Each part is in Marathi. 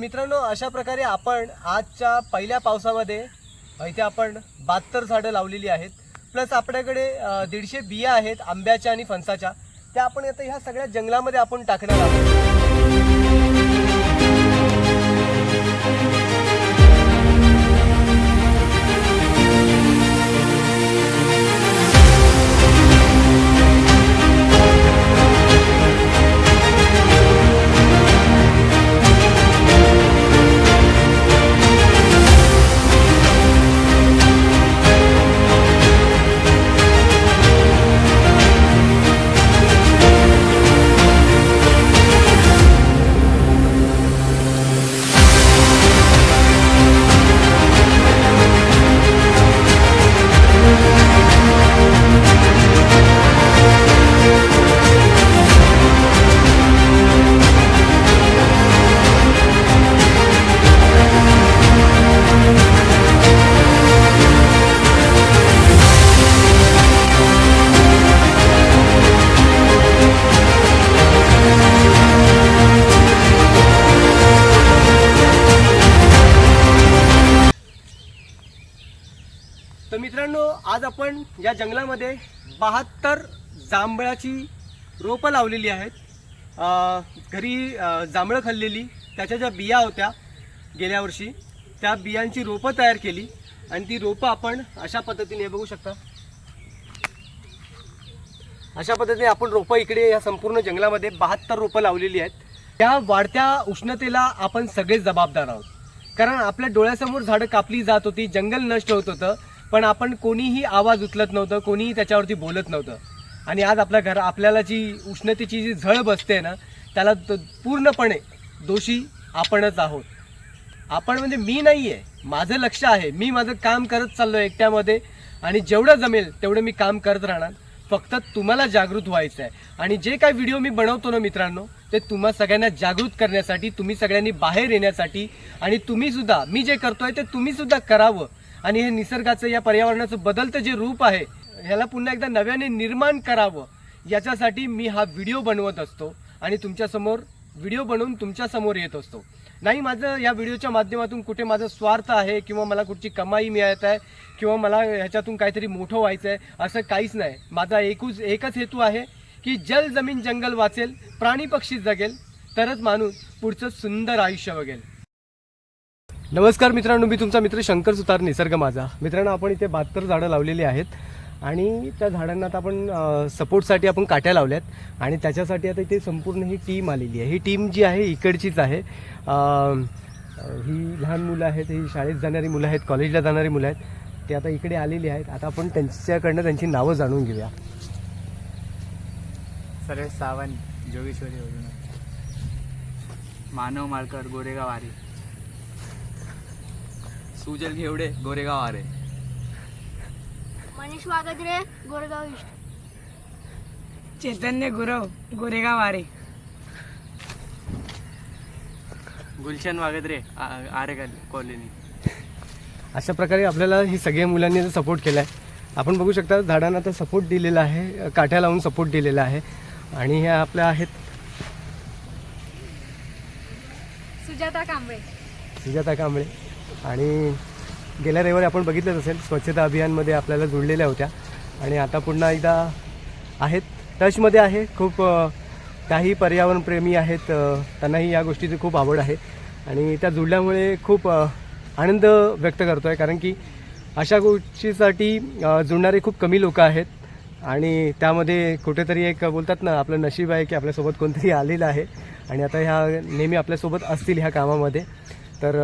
मित्रांनो अशा प्रकारे आपण आजच्या पहिल्या पावसामध्ये इथे आपण बहात्तर झाडं लावलेली आहेत. प्लस आपल्याकडे दीडशे बिया आहेत आंब्याच्या आणि फणसाच्या. त्या आपण आता ह्या सगळ्या जंगलामध्ये आपण टाकणार आहोत. मित्रांनो आज आपण या जंगलामध्ये बहात्तर जांभळाची रोपं लावलेली आहेत. घरी जांभळं खाल्लेली. त्याच्या ज्या बिया होत्या गेल्या वर्षी त्या बियांची रोपं तयार केली. आणि ती रोपं आपण अशा पद्धतीने बघू शकता. अशा पद्धतीने आपण रोपं इकडे या संपूर्ण जंगलामध्ये बहात्तर रोपं लावलेली आहेत. त्या वाढत्या उष्णतेला आपण सगळेच जबाबदार आहोत. कारण आपल्या डोळ्यासमोर झाडं कापली जात होती जंगल नष्ट होत होतं. पण आपण कोणीही आवाज उचलत नव्हतं कोणीही त्याच्यावरती बोलत नव्हतं. आणि आज आपल्या घर आपल्याला जी उष्णतेची जी झळ बसते ना त्याला पूर्णपणे दोषी आपणच आहोत. आपण म्हणजे मी नाही आहे माझं लक्ष आहे. मी माझं काम करत चाललो एकट्यामध्ये आणि जेवढं जमेल तेवढं मी काम करत राहणार. फक्त तुम्हाला जागृत व्हायचं आहे आणि जे काही व्हिडिओ मी बनवतो ना मित्रांनो ते तुम्हा सगळ्यांना जागृत करण्यासाठी तुम्ही सगळ्यांनी बाहेर येण्यासाठी आणि तुम्हीसुद्धा मी जे करतो आहे ते तुम्हीसुद्धा करावं. आणि हे निसर्गाचं या पर्यावरणाचं बदलतं जे रूप आहे ह्याला पुन्हा एकदा नव्याने निर्माण करावं याच्यासाठी मी हा व्हिडिओ बनवत असतो आणि तुमच्यासमोर व्हिडिओ बनवून तुमच्यासमोर येत असतो. नाही माझं या व्हिडिओच्या माध्यमातून कुठे माझं स्वार्थ आहे किंवा मला कुठची कमाई मिळत आहे किंवा मला ह्याच्यातून काहीतरी मोठं व्हायचं आहे असं काहीच नाही. माझा एकूच एकच हेतू आहे की जल जमीन जंगल वाचेल प्राणी पक्षी जगेल तरच माणूस पुढचं सुंदर आयुष्य बघेल. नमस्कार मित्रांनो मी तुमचा मित्र शंकर सुतार निसर्ग माझा. मित्रांनो आपण इथे बहात्तर झाडं लावलेली आहेत आणि त्या झाडांना आता आपण सपोर्टसाठी आपण काट्या लावल्यात आणि त्याच्यासाठी आता इथे संपूर्ण ही टीम आलेली आहे. ही टीम जी आहे इकडचीच आहे. ही लहान मुलं आहेत ही शाळेत जाणारी मुलं आहेत कॉलेजला जाणारी मुलं आहेत. ते आता इकडे आलेली आहेत. आता आपण त्यांच्याकडनं त्यांची नावं जाणून घेऊया. सरेश सावंत जोगेश्वरी मानव माळकर गोरेगाव आरे सुजल घेवडे गोरेगाव आरे. मनीष वागदरे गोरगाव ईस्ट चैतन्य गुरव गोरेगाव आरे. गुलशन वागदरे आरे कॉलनी. अशा प्रकारे आपल्याला ही सगळ्या मुलांनी सपोर्ट केला आहे आपण बघू शकता झाडांना तर सपोर्ट दिलेला आहे काठ्या लावून सपोर्ट दिलेला आहे आणि ह्या आपल्या आहेत. सुजाता कांबळे. सुजाता कांबळे. आणि गेल्या रविवारी आपण बघितलंच असेल स्वच्छता अभियानमध्ये आपल्याला जुळलेल्या होत्या. आणि आता पुन्हा एकदा आहेत. टचमध्ये आहे खूप काही पर्यावरणप्रेमी आहेत त्यांनाही या गोष्टीची खूप आवड आहे. आणि त्या जुळल्यामुळे खूप आनंद व्यक्त करतो आहे कारण की अशा गोष्टीसाठी जुळणारे खूप कमी लोक आहेत. आणि त्यामध्ये कुठेतरी एक बोलतात ना आपलं नशीब आहे की आपल्यासोबत कोणतरी आलेलं आहे. आणि आता ह्या नेहमी आपल्यासोबत असतील ह्या कामामध्ये. तर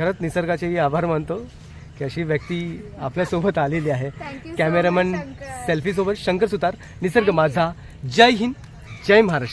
खरंच निसर्गाचेही आभार मानतो की अशी व्यक्ती आपल्यासोबत आलेली आहे. कॅमेरामन. सेल्फीसोबत शंकर सुतार निसर्ग माझा. जय हिंद जय महाराष्ट्र.